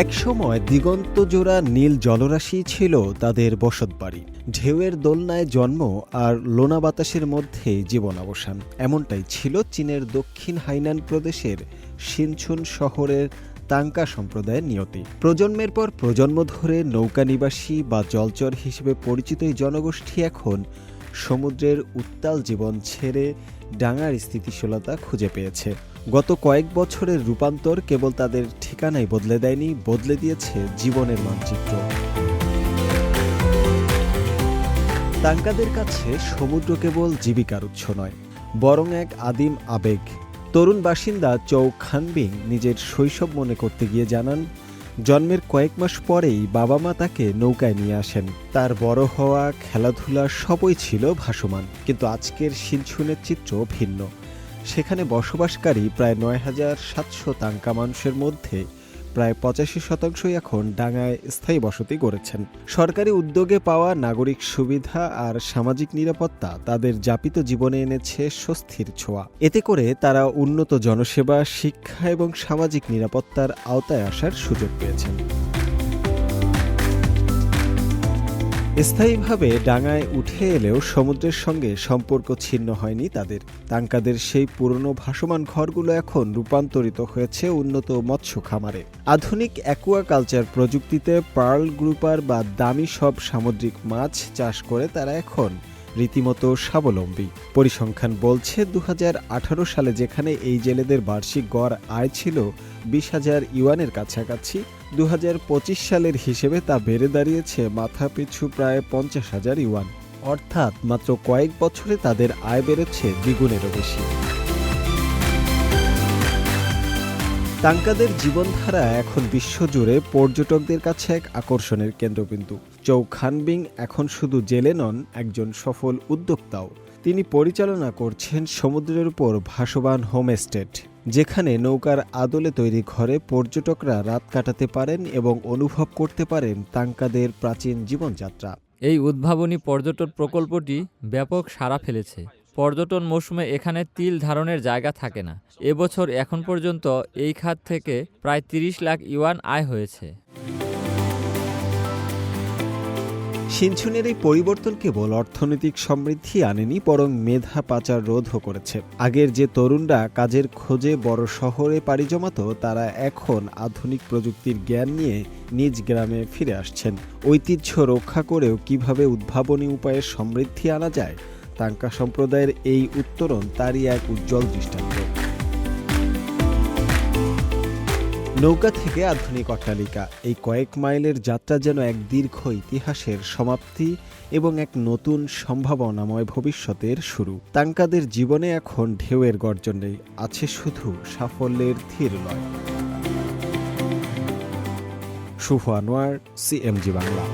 একসময় দিগন্তজোড়া নীল জলরাশি ছিল তাদের বসতবাড়ি ঢেউয়ের দোলনায় জন্ম আর লোনা বাতাসের মধ্যে জীবন অবসান। এমনটাই ছিল চীনের দক্ষিণ হাইনান প্রদেশের সিনছুন শহরের তাঙ্কা সম্প্রদায়ের নিয়তি। প্রজন্মের পর প্রজন্ম ধরে নৌকা নিবাসী বা জলচর হিসেবে পরিচিত এই জনগোষ্ঠী এখন সমুদ্রের উত্তাল জীবন ছেড়ে ডাঙার স্থিতিশীলতা খুঁজে পেয়েছে। গত কয়েক বছরের রূপান্তর কেবল তাদের ঠিকানাই বদলে দেয়নি, বদলে দিয়েছে জীবনের মানচিত্র। তাঙ্কাদের কাছে সমুদ্র কেবল জীবিকার উৎস নয়, বরং এক আদিম আবেগ। তরুণ বাসিন্দা চৌ খানবিং নিজের শৈশব মনে করতে গিয়ে জানান, জন্মের কয়েক মাস পরেই বাবা মা তাকে নৌকায় নিয়ে আসেন। তার বড় হওয়া, খেলাধুলা সবই ছিল ভাসমান, কিন্তু আজকের শিলছুনের চিত্র ভিন্ন। সেখানে বসবাসকারী প্রায় নয় হাজার সাতশো তাঙ্কা মানুষের মধ্যে প্রায় পঁচাশি শতাংশই এখন ডাঙায় স্থায়ী বসতি গড়েছেন। সরকারি উদ্যোগে পাওয়া নাগরিক সুবিধা আর সামাজিক নিরাপত্তা তাদের যাপিত জীবনে এনেছে স্বস্তির ছোঁয়া। এতে করে তারা উন্নত জনসেবা, শিক্ষা এবং সামাজিক নিরাপত্তার আওতায় আসার সুযোগ পেয়েছেন। স্থায়ীভাবে ডাঙায় উঠে এলেও সমুদ্রের সঙ্গে সম্পর্ক ছিন্ন হয়নি তাদের। তাঙ্কাদের সেই পুরনো ভাসমান ঘরগুলো এখন রূপান্তরিত হয়েছে উন্নত মৎস্য খামারে। আধুনিক অ্যাকুয়াকালচার প্রযুক্তিতে পার্ল গ্রুপার বা দামি সব সামুদ্রিক মাছ চাষ করে তারা এখন রীতিমতো স্বাবলম্বী। পরিসংখ্যান বলছে দু হাজার আঠারো সালে যেখানে এই জেলেদের বার্ষিক গড় আয় ছিল বিশ হাজার ইউয়ানের কাছাকাছি দু হাজার পঁচিশ সালের হিসেবে তা বেড়ে দাঁড়িয়েছে মাথাপিছু প্রায় পঞ্চাশ হাজার ইউয়ান। অর্থাৎ মাত্র কয়েক বছরে তাদের আয় বেড়েছে দ্বিগুণেরও বেশি। তাঙ্কাদের জীবনধারা এখন বিশ্বজুড়ে পর্যটকদের কাছে এক আকর্ষণের কেন্দ্রবিন্দু। চৌ খানবিং এখন শুধু জেলে নন, একজন সফল উদ্যোক্তাও। তিনি পরিচালনা করছেন সমুদ্রের উপর ভাসমান হোমস্টেট যেখানে নৌকার আদলে তৈরি ঘরে পর্যটকরা রাত কাটাতে পারেন এবং অনুভব করতে পারেন তাঙ্কাদের প্রাচীন জীবনযাত্রা। এই উদ্ভাবনী পর্যটন প্রকল্পটি ব্যাপক সাড়া ফেলেছে। পর্যটন মৌসুমে এখানে তিল ধারণের জায়গা থাকে না। এবছর এখন পর্যন্ত এই খাত থেকে প্রায় তিরিশ লাখ ইউয়ান আয় হয়েছে। সিনছুনের এই পরিবর্তন কেবল অর্থনৈতিক সমৃদ্ধি আনেনি, বরং মেধা পাচার রোধও করেছে। আগের যে তরুণরা কাজের খোঁজে বড় শহরে পাড়ি জমাত, তারা এখন আধুনিক প্রযুক্তির জ্ঞান নিয়ে নিজ গ্রামে ফিরে আসছেন। ঐতিহ্য রক্ষা করেও কীভাবে উদ্ভাবনী উপায়ে সমৃদ্ধি আনা যায় তাঙ্কা সম্প্রদায়ের এই উত্তরণ তারই এক উজ্জ্বল দৃষ্টান্ত। নৌকা থেকে আধুনিক অট্টালিকা, এই কয়েক মাইলের যাত্রা যেন এক দীর্ঘ ইতিহাসের সমাপ্তি এবং এক নতুন সম্ভাবনাময় ভবিষ্যতের শুরু। তাঙ্কাদের জীবনে এখন ঢেউয়ের গর্জন নেই, আছে শুধু সাফল্যের ধীর লয়। শুভ আনোয়ার, সিএমজি বাংলা।